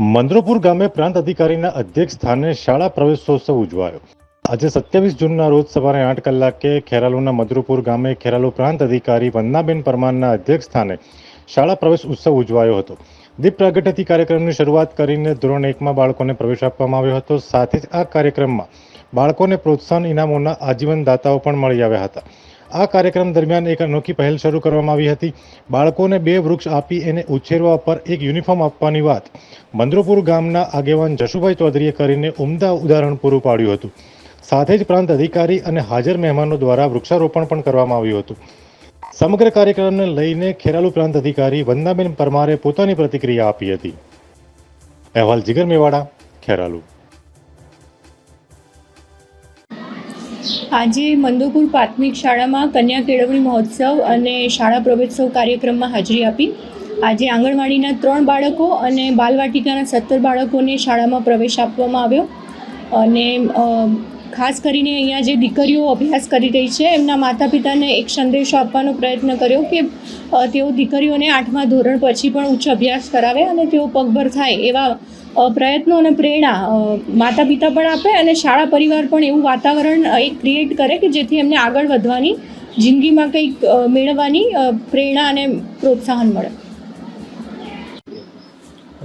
મંદ્રોપુર ગામે પ્રાંત અધિકારીના અધ્યક્ષ સ્થાને શાળા પ્રવેશોત્સવ ઉજવાયો. આજે સત્યાવીસ જૂનના રોજ સવારે આઠ કલાકે ખેરાલુના મધુરપુર ગામે ખેરાલુ પ્રાંત અધિકારી વંદનાબેન પરમારના અધ્યક્ષ સ્થાને શાળા પ્રવેશ ઉત્સવ ઉજવાયો હતો. દીપ પ્રાગટ્યથી કાર્યક્રમની શરૂઆત કરીને ધોરણ એકમાં બાળકોને પ્રવેશ આપવામાં આવ્યો હતો. સાથે જ આ કાર્યક્રમમાં બાળકોને પ્રોત્સાહન ઇનામોના આજીવન દાતાઓ પણ મળી આવ્યા હતા. આ કાર્યક્રમ દરમિયાન એક અનોખી પહેલ શરૂ કરવામાં આવી હતી. બાળકોને બે વૃક્ષ આપી એને ઉછેરવા પર એક યુનિફોર્મ આપવાની વાત. મંદ્રોપુર ગામના આગેવાન જશુભાઈ ચૌધરીએ કરીને ઉમદા ઉદાહરણ પૂરું પાડ્યું હતું. સાથે જ પ્રાંત અધિકારી અને હાજર મહેમાનો દ્વારા વૃક્ષારોપણ પણ કરવામાં આવ્યું હતું. સમગ્ર કાર્યક્રમને લઈને ખેરાલુ પ્રાંત અધિકારી વંદાબેન પરમારે પોતાની પ્રતિક્રિયા આપી હતી. અહેવાલ જીગર મેવાડા, ખેરાલુ. આજે મંદોપુર પ્રાથમિક શાળામાં કન્યા કેળવણી મહોત્સવ અને શાળા પ્રવેશોત્સવ કાર્યક્રમમાં હાજરી આપી. આજે આંગણવાડીના ત્રણ બાળકો અને બાલવાટિકાના સત્તર બાળકોને શાળામાં પ્રવેશ આપવામાં આવ્યો. અને ખાસ કરીને અહીંયા જે દીકરીઓ અભ્યાસ કરી રહી છે, એમના માતા પિતાને એક સંદેશો આપવાનો પ્રયત્ન કર્યો કે તેઓ દીકરીઓને આઠમા ધોરણ પછી પણ ઉચ્ચ અભ્યાસ કરાવે અને તેઓ પગભર થાય એવા પ્રયત્નો અને પ્રેરણા માતા પિતા પણ આપે અને શાળા પરિવાર પણ એવું વાતાવરણ એક ક્રિએટ કરે કે જેથી એમને આગળ વધવાની જિંદગીમાં કંઈક મેળવવાની પ્રેરણા અને પ્રોત્સાહન મળે.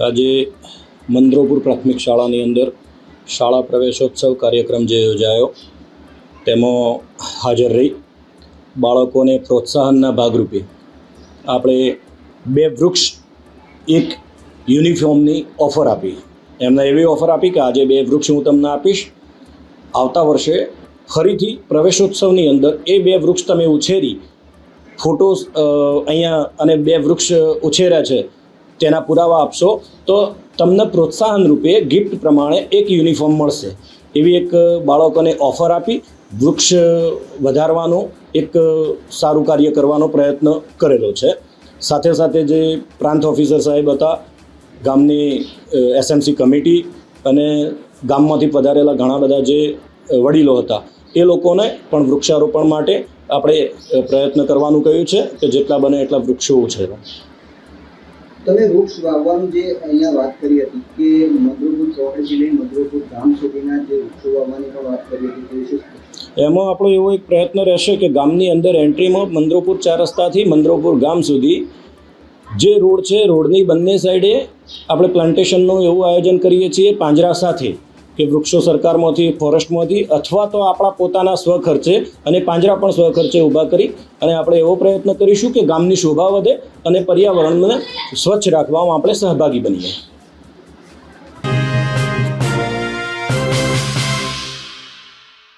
આજે મંદ્રોપુર પ્રાથમિક શાળાની અંદર શાળા પ્રવેશોત્સવ કાર્યક્રમ જે યોજાયો, તેમાં હાજર રહી બાળકોને પ્રોત્સાહનના ભાગરૂપે આપણે બે વૃક્ષ, એક યુનિફોર્મની ઓફર આપી. એમને એવી ઓફર આપી કે આજે બે વૃક્ષ હું તમને આપીશ. આવતા વર્ષે ફરીથી પ્રવેશોત્સવની અંદર એ બે વૃક્ષ તમે ઉછેરી, ફોટોસ અહીંયા અને બે વૃક્ષ ઉછેર્યા છે. તેના પુરાવા આપશો, તો તમને પ્રોત્સાહન રૂપે ગિફ્ટ પ્રમાણે એક યુનિફોર્મ મળશે. એવી એક બાળકોને ઓફર આપી, વૃક્ષ વધારવાનો એક સારું કાર્ય કરવાનો પ્રયત્ન કરેલો છે. સાથે સાથે જે પ્રાંત ઓફિસર સાહેબ હતા, ગામની એસએમસી કમિટી અને ગામમાંથી પધારેલા ઘણા બધા જે વડીલો હતા, એ લોકોને પણ વૃક્ષારોપણ માટે આપણે પ્રયત્ન કરવાનું કહ્યું છે કે જેટલા બને એટલા વૃક્ષો ઉછેરો તમે વૃક્ષ વાવવાનું જે અહીંયા વાત કરી હતી કે મધુરપુર ચોકડીથી લઈ મધુરપુર ગામ સુધીના જે વૃક્ષો વાવવાની પણ વાત કરી હતી એમાં આપણો એવો એક પ્રયત્ન રહેશે કે ગામની અંદર એન્ટ્રીમાં મંદ્રોપુર ચાર રસ્તાથી મંદ્રોપુર ગામ સુધી જે રોડ છે, રોડની બંને સાઈડે આપણે પ્લાન્ટેશનનું એવું આયોજન કરીએ છીએ પાંજરા સાથે. કે વૃક્ષો સરકારમાંથી, ફોરેસ્ટમાંથી અથવા તો આપણા પોતાના સ્વખર્ચે અને પાંજરા પણ સ્વખર્ચે ઊભા કરી અને આપણે એવો પ્રયત્ન કરીશું કે ગામની શોભા વધે અને પર્યાવરણને સ્વચ્છ રાખવામાં આપણે સહભાગી બનીએ.